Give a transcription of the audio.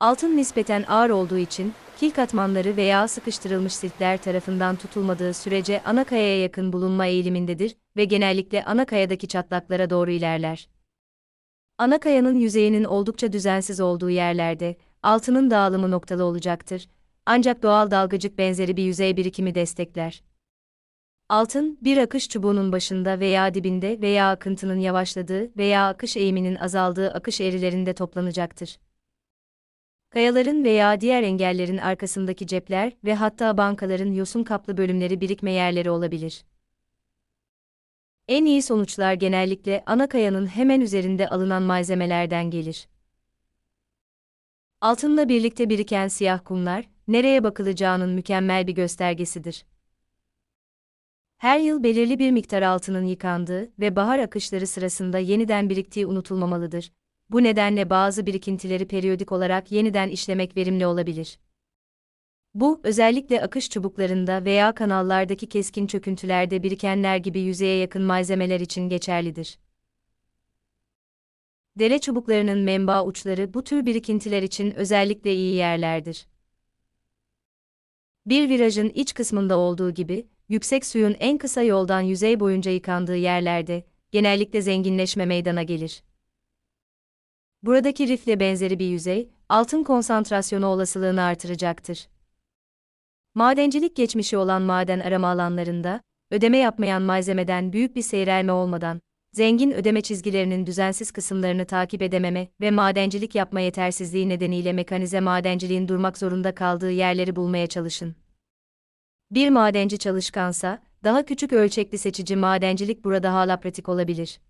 Altın nispeten ağır olduğu için, kil katmanları veya sıkıştırılmış siltler tarafından tutulmadığı sürece ana kayaya yakın bulunma eğilimindedir ve genellikle ana kayadaki çatlaklara doğru ilerler. Ana kayanın yüzeyinin oldukça düzensiz olduğu yerlerde, altının dağılımı noktalı olacaktır. Ancak doğal dalgıcık benzeri bir yüzey birikimi destekler. Altın, bir akış çubuğunun başında veya dibinde veya akıntının yavaşladığı veya akış eğiminin azaldığı akış eğrilerinde toplanacaktır. Kayaların veya diğer engellerin arkasındaki cepler ve hatta bankaların yosun kaplı bölümleri birikme yerleri olabilir. En iyi sonuçlar genellikle ana kayanın hemen üzerinde alınan malzemelerden gelir. Altınla birlikte biriken siyah kumlar, nereye bakılacağının mükemmel bir göstergesidir. Her yıl belirli bir miktar altının yıkandığı ve bahar akışları sırasında yeniden biriktiği unutulmamalıdır. Bu nedenle bazı birikintileri periyodik olarak yeniden işlemek verimli olabilir. Bu, özellikle akış çubuklarında veya kanallardaki keskin çöküntülerde birikenler gibi yüzeye yakın malzemeler için geçerlidir. Dere çubuklarının menba uçları bu tür birikintiler için özellikle iyi yerlerdir. Bir virajın iç kısmında olduğu gibi, yüksek suyun en kısa yoldan yüzey boyunca yıkandığı yerlerde, genellikle zenginleşme meydana gelir. Buradaki rifle benzeri bir yüzey, altın konsantrasyonu olasılığını artıracaktır. Madencilik geçmişi olan maden arama alanlarında, ödeme yapmayan malzemeden büyük bir seyrelme olmadan, zengin ödeme çizgilerinin düzensiz kısımlarını takip edememe ve madencilik yapma yetersizliği nedeniyle mekanize madenciliğin durmak zorunda kaldığı yerleri bulmaya çalışın. Bir madenci çalışkansa, daha küçük ölçekli seçici madencilik burada hala pratik olabilir.